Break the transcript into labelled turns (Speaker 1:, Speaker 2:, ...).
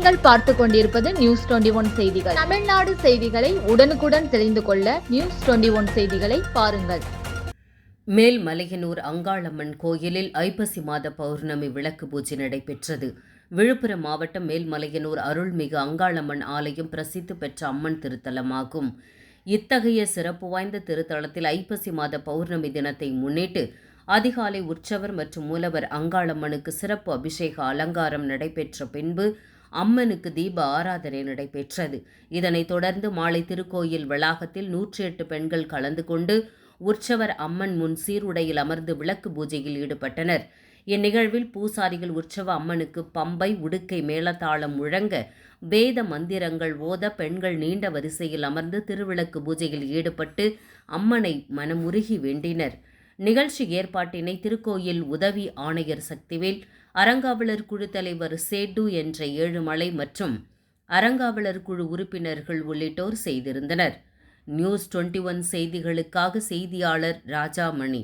Speaker 1: பார்த்து கொண்டிருப்பது news twenty one செய்திகள். தமிழ்நாடு செய்திகளை உடனுக்குடன் தெரிந்து கொள்ள நியூஸ் டுவெண்டி ஒன் செய்திகளை பாருங்கள்.
Speaker 2: மேல்மலையனூர் அங்காளம்மன் கோயிலில் ஐப்பசி மாத பௌர்ணமி விளக்கு பூஜை நடைபெற்றது. விழுப்புரம் மாவட்டம் மேல்மலையனூர் அருள்மிகு அங்காளம்மன் ஆலயம் பிரசித்தி பெற்ற அம்மன் திருத்தலமாகும். இத்தகைய சிறப்பு வாய்ந்த திருத்தலத்தில் ஐப்பசி மாத பௌர்ணமி தினத்தை முன்னிட்டு அதிகாலை உற்சவர் மற்றும் மூலவர் அங்காளம்மனுக்கு சிறப்பு அபிஷேக அலங்காரம் நடைபெற்ற பின்பு அம்மனுக்கு தீப ஆராதனை நடைபெற்றது. இதனைத் தொடர்ந்து மாலை திருக்கோயில் வளாகத்தில் நூற்றி எட்டு பெண்கள் கலந்து கொண்டு உற்சவர் அம்மன் முன் சீருடையில் அமர்ந்து விளக்கு பூஜையில் ஈடுபட்டனர். இந்நிகழ்வில் பூசாரிகள் உற்சவ அம்மனுக்கு பம்பை உடுக்கை மேளதாளம் முழங்க வேத மந்திரங்கள் ஓத பெண்கள் நீண்ட வரிசையில் அமர்ந்து திருவிளக்கு பூஜையில் ஈடுபட்டு அம்மனை மனமுருகி வேண்டினர். நிகழ்ச்சி ஏற்பாட்டினை திருக்கோயில் உதவி ஆணையர் சக்திவேல் அறங்காவலர் குழு தலைவர் சேட்டு என்ற ஏழுமலை மற்றும் அறங்காவலர் குழு உறுப்பினர்கள் உள்ளிட்டோர் செய்திருந்தனர். நியூஸ் டுவெண்ட்டி ஒன் செய்திகளுக்காக செய்தியாளர் ராஜாமணி.